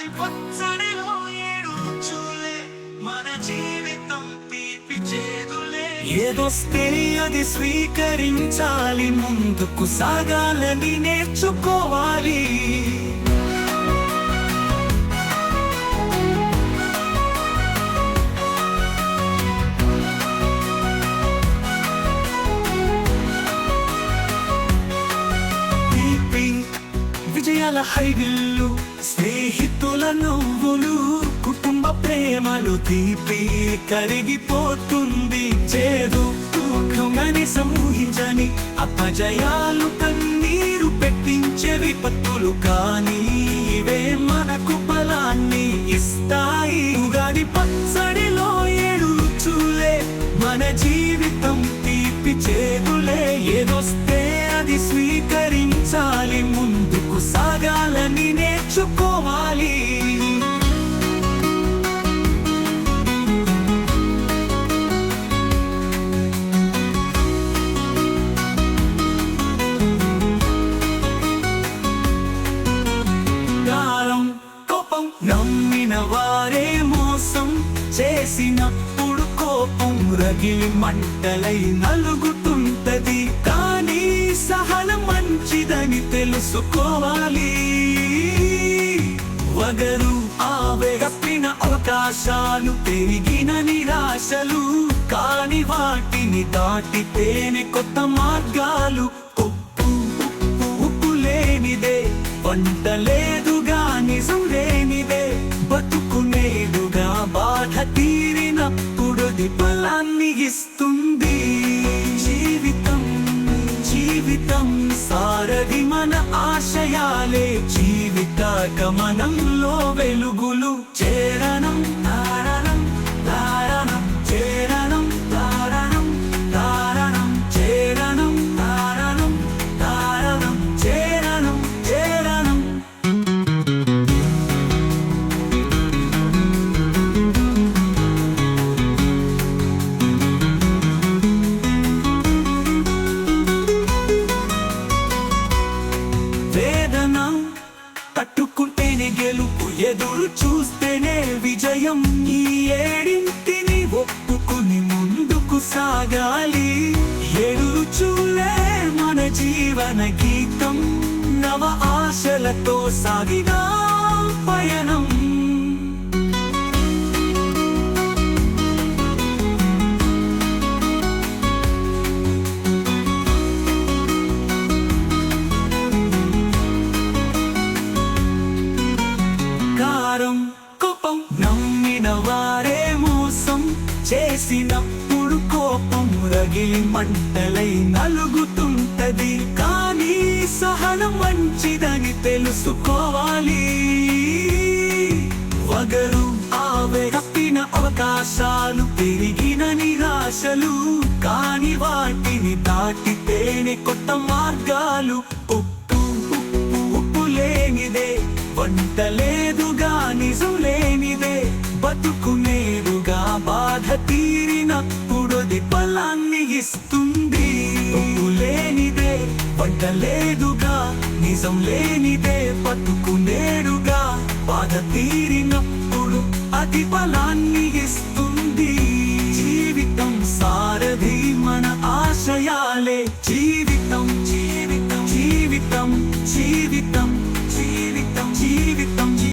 అది పచ్చడిలో ఏడు చూలే. మన జీవితం తీపి చేదులే. ఏదొస్తే అది స్వీకరించాలి. ముందుకు సాగాలని నేర్చుకోవాలి. విజయాల హైగిల్లు నువ్వులు కుటుంబ ప్రేమలు తీపి కరిగిపోతుంది. చేదు దుఃఖమని సమూహించని అపజయాలు కన్నీరు పెట్టించే విపత్తులు కానీ ఇవే మనకు బలాన్ని ఇస్తాయి. ఉగాది పచ్చడిలో ఏడు రుచులే మన జీవితం తీపి చేదులే. ఏదొస్తే అది స్వీకరించాలి ముందు ముందుకు సాగాలని నేర్చుకోవాలి. కారం కోపం నమ్మిన వారే మోసం చేసినప్పుడు కోపం రగిలి మంటలై నలుగుతుంటది. సహనం మంచిదని తెలుసుకోవాలి. వగరు ఆవేగప్పిన అవకాశాలు పెరిగిన నిరాశలు కాని వాటిని దాటితేనే కొత్త మార్గాలు. ఉప్పు ఉప్పు ఉప్పు లేనిదే వంట లేదుగా నిజం లేనిదే జీవిత గమనంలో వెలుగులు చేరణం ఎదురు చూస్తేనే విజయం ఈ ఏడింటిని ఒప్పుకుని ముందుకు సాగాలి. ఎదురు చూలే మన జీవన గీతం నవ ఆశలతో సాగిన పయనం. కారం కోపం నమ్మిన వారే మోసం చేసినప్పుడు కోపం రగిలి మంటలై నలుగుతుంటది. కానీ సహనం మంచిదని తెలుసుకోవాలి. వగరు ఆవే తప్పిన అవకాశాలు పెరిగిన నిరాశలు కాని వాటిని దాటితేనే కొత్త మార్గాలు. ఉప్పు ఉప్పు ఉప్పు లేనిదే వంట లేదు. లేనిదే లేదుగా నిజం లేనిదే పట్టుకునేడుగా బాధ తీరినప్పుడు అది బలాన్ని